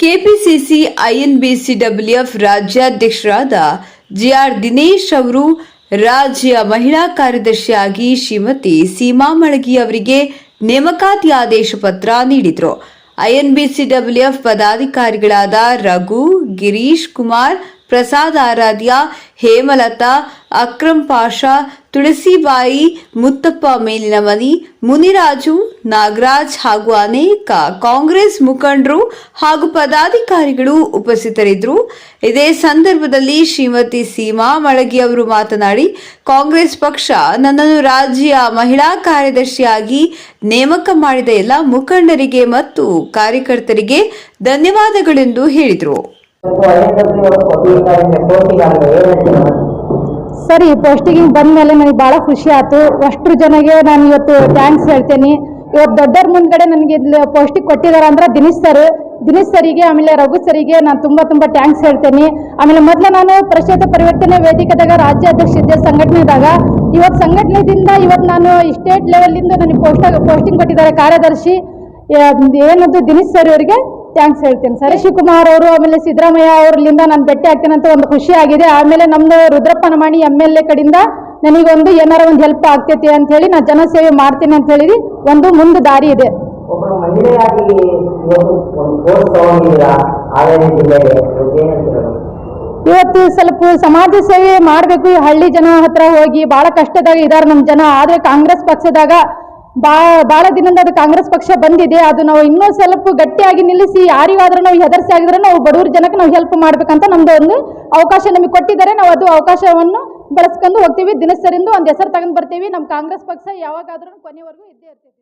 KPCC INBCWF ರಾಜ್ಯಾಧ್ಯಕ್ಷರಾದ GR Dinesh ಅವರು ರಾಜ್ಯ ಮಹಿಳಾ ಕಾರ್ಯದರ್ಶಿಯಾಗಿ ಶ್ರೀಮತಿ ಸೀಮಾ ಮಳಗಿ ಅವರಿಗೆ ನೇಮಕಾತಿ ಆದೇಶ ಪತ್ರ ನೀಡಿದರು. ಐಎನ್ಬಿಸಿಡಬ್ಲ್ಯೂಎಫ್ ಪದಾಧಿಕಾರಿಗಳಾದ ರಘು, ಗಿರೀಶ್ ಕುಮಾರ್ ಪ್ರಸಾದ್ ಆರಾಧ್ಯ, ಹೇಮಲತಾ, ಅಕ್ರಮ್ ಪಾಷಾ, ತುಳಸಿಬಾಯಿ, ಮುತ್ತಪ್ಪ ಮೇಲಿನ ಮನಿ ಮುನಿರಾಜು, ನಾಗರಾಜ್ ಹಾಗೂ ಅನೇಕ ಕಾಂಗ್ರೆಸ್ ಮುಖಂಡರು ಹಾಗೂ ಪದಾಧಿಕಾರಿಗಳು ಉಪಸ್ಥಿತರಿದ್ದರು. ಇದೇ ಸಂದರ್ಭದಲ್ಲಿ ಶ್ರೀಮತಿ ಸೀಮಾ ಮಳಗಿ ಅವರು ಮಾತನಾಡಿ, ಕಾಂಗ್ರೆಸ್ ಪಕ್ಷ ನನ್ನನ್ನು ರಾಜ್ಯ ಮಹಿಳಾ ಕಾರ್ಯದರ್ಶಿಯಾಗಿ ನೇಮಕ ಮಾಡಿದ ಎಲ್ಲ ಮುಖಂಡರಿಗೆ ಮತ್ತು ಕಾರ್ಯಕರ್ತರಿಗೆ ಧನ್ಯವಾದಗಳೆಂದು ಹೇಳಿದರು. ಸರ್, ಈ ಪೋಸ್ಟಿಗೆ ಬಂದ ಮೇಲೆ ನನಗೆ ಭಾಳ ಖುಷಿ ಆಯ್ತು. ಅಷ್ಟು ಜನಗೆ ನಾನು ಇವತ್ತು ಥ್ಯಾಂಕ್ಸ್ ಹೇಳ್ತೇನೆ. ಇವತ್ತು ದೊಡ್ಡವ್ರ ಮುಂದ್ಗಡೆ ನನಗೆ ಇಲ್ಲಿ ಪೋಸ್ಟಿಗೆ ಕೊಟ್ಟಿದ್ದಾರೆ ಅಂದ್ರೆ ದಿನೇಶ್ ಸರ್. ದಿನೇಶ್ ಸರಿಗೆ, ಆಮೇಲೆ ರಘು ಸರಿಗೆ ನಾನು ತುಂಬ ತುಂಬ ಥ್ಯಾಂಕ್ಸ್ ಹೇಳ್ತೇನೆ. ಆಮೇಲೆ ಮೊದಲು ನಾನು ಪ್ರಶ್ನೆ ಪರಿವರ್ತನೆ ವೇದಿಕೆದಾಗ ರಾಜ್ಯಾಧ್ಯಕ್ಷ ಇದ್ದೆ ಸಂಘಟನೆದಾಗ. ಇವತ್ತು ಸಂಘಟನೆದಿಂದ ಇವತ್ತು ನಾನು ಸ್ಟೇಟ್ ಲೆವೆಲಿಂದ ನನಗೆ ಪೋಸ್ಟ್ ಪೋಸ್ಟಿಂಗ್ ಕೊಟ್ಟಿದ್ದಾರೆ ಕಾರ್ಯದರ್ಶಿ. ಏನದು ದಿನೇಶ್ ಸರ್ ಅವರಿಗೆ ಥ್ಯಾಂಕ್ಸ್ ಹೇಳ್ತೀನಿ. ಸರ್ ಶಿವಕುಮಾರ್ ಅವರು ಆಮೇಲೆ ಸಿದ್ದರಾಮಯ್ಯ ಅವರಿಂದ ನಾನು ಭೇಟಿ ಆಗ್ತೀನಂತ ಅಂತ ಒಂದು ಖುಷಿ ಆಗಿದೆ. ಆಮೇಲೆ ನಮ್ಮದು Rudrappa Lamani M L A ಕಡೆಯಿಂದ ನನಗೊಂದು ಏನಾರ ಒಂದು ಹೆಲ್ಪ್ ಆಗ್ತೈತಿ ಅಂತ ಹೇಳಿ ನಾನು ಜನಸೇವೆ ಮಾಡ್ತೀನಿ ಅಂತ ಹೇಳಿ ಒಂದು ಮುಂದೆ ದಾರಿ ಇದೆ. ಇವತ್ತು ಸ್ವಲ್ಪ ಸಮಾಜ ಸೇವೆ ಮಾಡಬೇಕು. ಈ ಹಳ್ಳಿ ಜನ ಹತ್ರ ಹೋಗಿ ಭಾಳ ಕಷ್ಟದಾಗ ಇದಾರೆ ನಮ್ಮ ಜನ. ಆದರೆ ಕಾಂಗ್ರೆಸ್ ಪಕ್ಷದಾಗ ಬಾ ದಿನದ ದಿನದಿಂದ ಅದು ಕಾಂಗ್ರೆಸ್ ಪಕ್ಷ ಬಂದಿದೆ. ಅದು ನಾವು ಇನ್ನೂ ಸ್ವಲ್ಪ ಗಟ್ಟಿಯಾಗಿ ನಿಲ್ಲಿಸಿ, ಯಾರಿಗಾದ್ರೂ ನಾವು ಹೆದರ್ಸಿ ಆಗಿದ್ರೆ ನಾವು ಬಡವ್ರ ಜನಕ್ಕೆ ನಾವು ಹೆಲ್ಪ್ ಮಾಡ್ಬೇಕಂತ ನಮ್ದು ಒಂದು ಅವಕಾಶ ನಮಗೆ ಕೊಟ್ಟಿದ್ದಾರೆ. ನಾವು ಅದು ಅವಕಾಶವನ್ನು ಬಳಸ್ಕೊಂಡು ಹೋಗ್ತೀವಿ. ದಿನಸರಿಂದ ಒಂದು ಹೆಸರು ತಗೊಂಡು ಬರ್ತೀವಿ. ನಮ್ಮ ಕಾಂಗ್ರೆಸ್ ಪಕ್ಷ ಯಾವಾಗಾದ್ರೂ ಕೊನೆವರೆಗೂ ಇದ್ದೇ ಇರ್ತೀವಿ.